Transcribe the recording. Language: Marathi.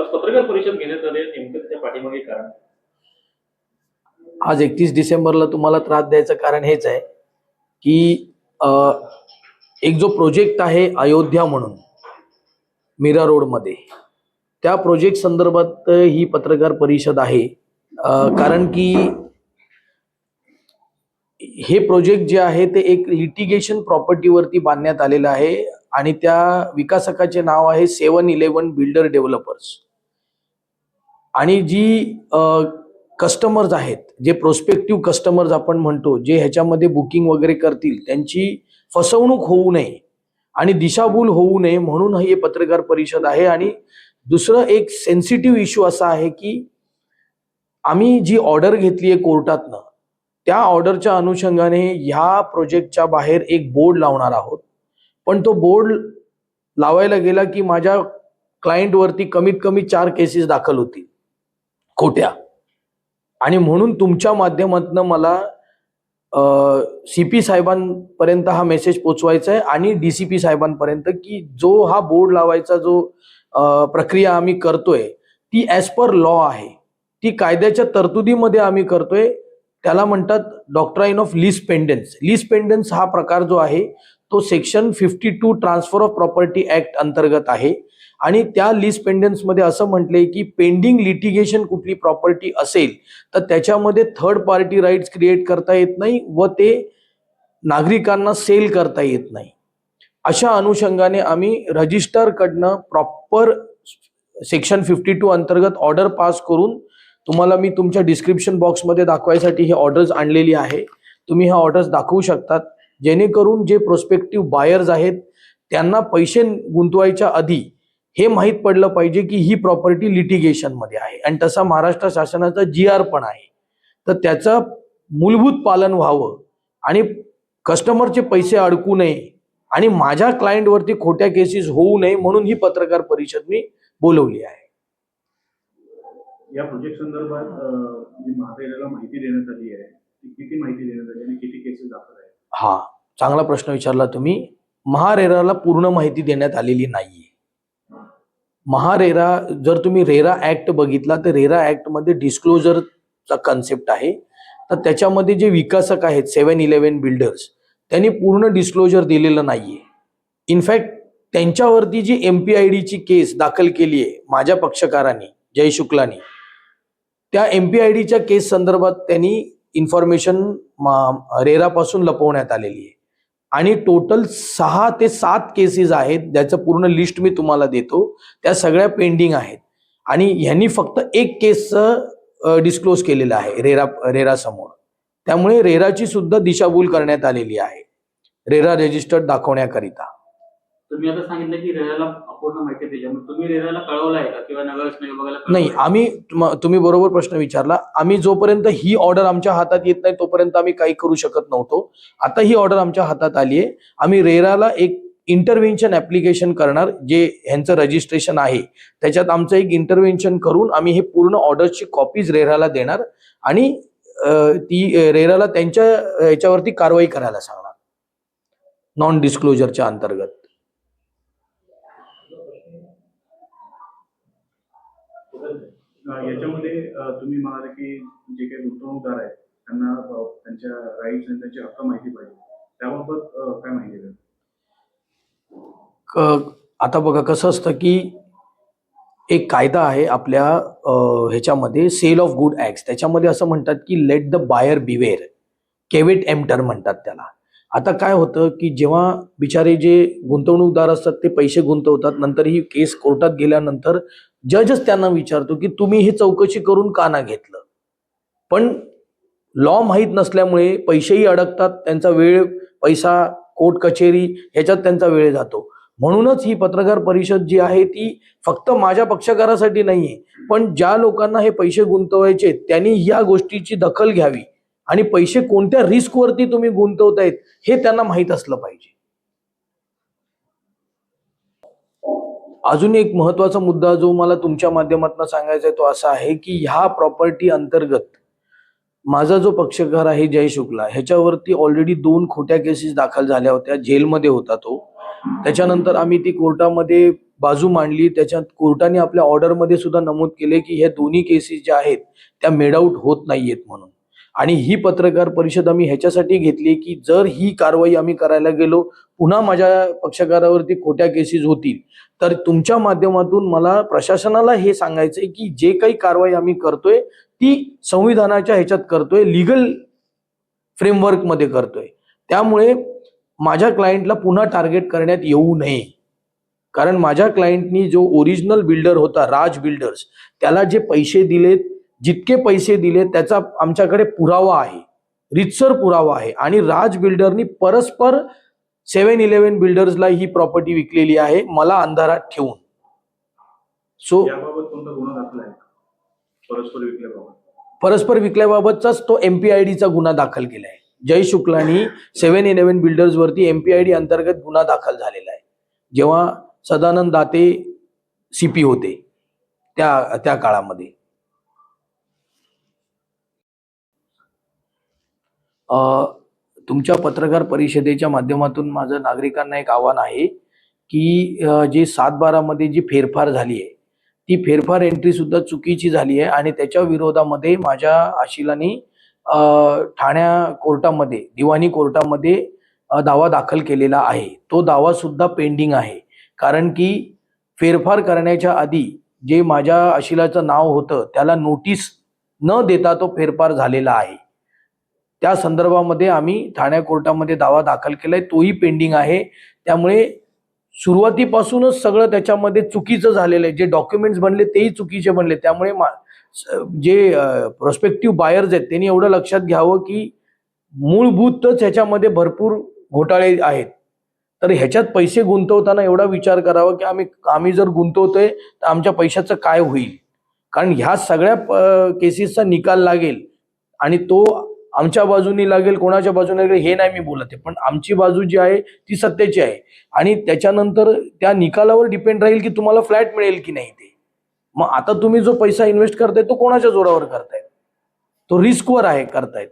आज पत्रकार परिषद घेण्यात आली नेमकं त्या पाठीमागे कारण? आज एकतीस डिसेंबरला तुम्हाला त्रास द्यायचं कारण हेच आहे की एक जो प्रोजेक्ट आहे अयोध्या म्हणून मीरा रोडमध्ये त्या प्रोजेक्ट संदर्भात ही पत्रकार परिषद आहे. कारण की हे प्रोजेक्ट जे आहे ते एक लिटिगेशन प्रॉपर्टीवरती बांधण्यात आलेलं आहे आणि त्या विकासकाचे नाव आहे सेवन इलेवन बिल्डर डेव्हलपर्स. आणि जी कस्टमर्स आहेत जे प्रोस्पेक्टिव्ह कस्टमर्स आपण म्हणतो जे ह्याच्यामध्ये बुकिंग वगैरे करतील त्यांची फसवणूक होऊ नये आणि दिशाभूल होऊ नये म्हणून हे पत्रकार परिषद आहे. आणि दुसरं एक सेन्सिटिव्ह इश्यू असा आहे की आम्ही जी ऑर्डर घेतली आहे कोर्टातनं त्या ऑर्डरच्या अनुषंगाने ह्या प्रोजेक्टच्या बाहेर एक बोर्ड लावणार आहोत. पण तो बोर्ड लावायला गेला की माझ्या क्लायंटवरती कमीत कमी चार केसेस दाखल होतील. खोट्या. आणि म्हणून तुमच्या माध्यमातून मला सी पी साहेबांपर्यंत हा मेसेज पोचवायचा आहे आणि डी सी पी साहेबांपर्यंत की जो हा बोर्ड लावायचा जो प्रक्रिया आम्ही करतोय ती ॲज पर लॉ आहे. ती कायद्याच्या तरतुदीमध्ये आम्ही करतोय. त्याला म्हणतात doctrine of lis pendens lis pendens हा प्रकार जो आहे तो section fifty two transfer of property act अंतर्गत आहे. आणि त्या लिस्ट पेंडन्समध्ये असं म्हटलंय की पेंडिंग लिटिगेशन कुठली प्रॉपर्टी असेल तर त्याच्यामध्ये थर्ड पार्टी राईट्स क्रिएट करता येत नाही व ते नागरिकांना सेल करता येत नाही. अशा अनुषंगाने आम्ही रजिस्टरकडनं प्रॉपर सेक्शन फिफ्टी टू अंतर्गत ऑर्डर पास करून तुम्हाला मी तुमच्या डिस्क्रिप्शन बॉक्समध्ये दाखवायसाठी हे ऑर्डर्स आणलेली आहे. तुम्ही ह्या ऑर्डर्स दाखवू शकतात. जेणेकरून जे प्रोस्पेक्टिव्ह बायर्स आहेत त्यांना पैसे गुंतवायच्या आधी हे माहीत पडलं पाहिजे की ही प्रॉपर्टी लिटिगेशनमध्ये आहे. आणि तसा महाराष्ट्र शासनाचा जी आर पण आहे. तर त्याचं मूलभूत पालन व्हावं आणि कस्टमरचे पैसे अडकू नये आणि माझ्या क्लायंटवरती खोट्या केसेस होऊ नये म्हणून ही पत्रकार परिषद मी बोलवली आहे. या प्रोजेक्ट संदर्भात माहिती देण्यात आली आहे किती माहिती देण्यात आली आणि किती केसेस दाखल आहेत? हा चांगला प्रश्न विचारला तुम्ही. महारेराला पूर्ण माहिती देण्यात आलेली नाहीये. महारेरा जर तुम्ही रेरा ऍक्ट बघितला तर रेरा ऍक्टमध्ये डिस्क्लोजरचा कन्सेप्ट आहे. तर त्याच्यामध्ये जे विकासक आहेत सेवन इलेव्हन बिल्डर्स त्यांनी पूर्ण डिस्क्लोजर दिलेलं नाहीये. इनफॅक्ट त्यांच्यावरती जी एम पी आय डीची केस दाखल केली आहे माझ्या पक्षकारांनी जय शुक्लानी त्या एम पी आय डीच्या केस संदर्भात त्यांनी इन्फॉर्मेशन रेरापासून लपवण्यात आलेली आहे आणि टोटल सहा ते सात केसेस आहेत ज्याचं पूर्ण लिस्ट मी तुम्हाला देतो. त्या सगळ्या पेंडिंग आहेत. आणि ह्यांनी फक्त एक केसचं डिस्क्लोज केलेलं आहे रेरा रेरा समोर. त्यामुळे रेराची सुद्धा दिशाभूल करण्यात आलेली आहे. रेरा रजिस्टर्ड दाखवण्याकरिता. तुम्ही आता सांगितलं की रेराला अपूर्ण माहिती त्याच्यामुळे तुम्ही रेराला कळवलं आहे का किंवा नगररचना विभागाला नाही आम्ही तुम- तुम्ही बरोबर प्रश्न विचारला. आम्ही जोपर्यंत ही ऑर्डर आमच्या हातात येत नाही तोपर्यंत आम्ही काही करू शकत नव्हतो. आता ही ऑर्डर आमच्या हातात आली आहे. आम्ही रेराला एक इंटरव्हेन्शन ऍप्लिकेशन करणार जे ह्यांचं रजिस्ट्रेशन आहे. त्याच्यात आमचं एक इंटरव्हेन्शन करून आम्ही हे पूर्ण ऑर्डरची कॉपीज रेराला देणार आणि अं, ती अं, रेराला त्यांच्या अं, कारवाई करायला सांगणार. नॉन डिस्क्लोजरच्या अंतर्गत अं, याच्यामध्ये तुम्ही म्हणाले की जे काही गुंतवणूकदार आहेत त्यांना त्यांच्या राईट्स आणि त्यांचे हक्क माहिती पाहिजे. त्याबाबत काय माहिती द्याल आता बघा कसं असतं की एक कायदा आहे आपल्या ह्याच्यामध्ये सेल ऑफ गुड ऍक्ट त्याच्यामध्ये असं म्हणतात की let the buyer beware caveat emptor म्हणतात त्याला. आता काय होतं की जेव्हा बिचारे जे गुंतवणूकदार असतात ते पैसे गुंतवतात नंतर ही केस कोर्टात गेल्यानंतर जजच त्यांना विचारतो की तुम्ही ही चौकशी करून का ना घेतलं? पण लॉ माहीत नसल्यामुळे पैसेही अडकतात त्यांचा वेळ पैसा कोर्ट कचेरी ह्याच्यात त्यांचा वेळ जातो. म्हणूनच ही पत्रकार परिषद जी आहे ती फक्त माझ्या पक्षकारासाठी नाहीये पण ज्या लोकांना हे पैसे गुंतवायचे त्यांनी या गोष्टीची दखल घ्यावी. आणि पैसे कोणत्या रिस्कवरती तुम्ही गुंतवतायत हे त्यांना माहीत असलं पाहिजे. अजून एक महत्त्वाचा मुद्दा जो मला तुमच्या माध्यमातून सांगायचा आहे तो असा आहे की ह्या प्रॉपर्टी अंतर्गत माझा जो पक्षकार आहे जय शुक्ला ह्याच्यावरती ऑलरेडी दोन खोट्या केसेस दाखल झाल्या होत्या जेलमध्ये होता तो. त्याच्यानंतर आम्ही ती कोर्टामध्ये बाजू मांडली. त्याच्यात कोर्टाने आपल्या ऑर्डरमध्ये सुद्धा नमूद केले की ह्या दोन्ही केसेस ज्या आहेत त्या मेड आउट होत नाहीयेत म्हणून. आणि ही पत्रकार परिषद आम्ही ह्याच्यासाठी घेतली की जर ही कारवाई आम्ही करायला गेलो पुन्हा माझ्या पक्षकारावरती खोट्या केसेस होतील. तर तुमच्या माध्यमातून मला प्रशासनाला हे सांगायचंय की जे काही कारवाई आम्ही करतोय ती संविधानाच्या ह्याच्यात करतोय लिगल फ्रेमवर्कमध्ये करतोय. त्यामुळे माझ्या क्लायंटला पुन्हा टार्गेट करण्यात येऊ नये. कारण माझ्या क्लायंटनी जो ओरिजिनल बिल्डर होता राज बिल्डर्स त्याला जे पैसे दिलेत जितके पैसे दिले त्याचा आमच्याकडे पुरावा आहे. रितसर पुरावा आहे. आणि राज बिल्डरनी परस्पर सेव्हन इलेव्हन बिल्डर्सला ही प्रॉपर्टी विकलेली आहे. मला अंधारात ठेवून. सो परस्पर विकल्याबाबतचाच तो एमपीआयडीचा गुन्हा दाखल केला आहे जय शुक्लानी सेव्हन इलेव्हन बिल्डर्स वरती एमपीआयडी अंतर्गत गुन्हा दाखल झालेला आहे. जेव्हा सदानंद दाते सीपी होते त्या त्या काळामध्ये अ, तुमच्या पत्रकार परिषदेच्या माध्यमातून माझं नागरिकांना एक आव्हान आहे की जे सातबारामध्ये जी फेरफार झाली आहे ती फेरफार एंट्री सुद्धा चुकीची झाली आहे आणि त्याच्या विरोधामध्ये माझ्या आशिलानी ठाण्या कोर्टामध्ये दिवाणी कोर्टामध्ये दावा दाखल केलेला आहे. तो दावा सुद्धा पेंडिंग आहे. कारण की फेरफार करण्याच्या आधी जे माझ्या आशिलाचं नाव होतं त्याला नोटीस न देता तो फेरफार झालेला आहे. त्या संदर्भामध्ये आम्ही ठाण्या कोर्टामध्ये दावा दाखल केलाय तोही पेंडिंग आहे. त्यामुळे सुरुवातीपासूनच सगळं त्याच्यामध्ये चुकीचं झालेलं आहे. जे डॉक्युमेंट्स बनले तेही चुकीचे बनले. त्यामुळे मा- स- जे प्रोस्पेक्टिव्ह बायर्स आहेत त्यांनी एवढं लक्षात घ्यावं की मूलभूतच ह्याच्यामध्ये भरपूर घोटाळे आहेत. तर ह्याच्यात पैसे गुंतवताना एवढा विचार करावा की आम्ही आम्ही जर गुंतवतोय तर आमच्या पैशाचं काय होईल? कारण ह्या सगळ्या केसेसचा निकाल लागेल आणि तो आमच्या बाजूनी लागेल कोणाच्या बाजूने लागेल हे नाही मी बोलत आहे. पण आमची बाजू जी आहे ती सत्याची आहे. आणि त्याच्यानंतर त्या निकालावर डिपेंड राहील की तुम्हाला फ्लॅट मिळेल की नाही ते. मग आता तुम्ही जो पैसा इन्व्हेस्ट करताय तो कोणाच्या जोरावर करतायत? तो रिस्कवर आहे करतायत.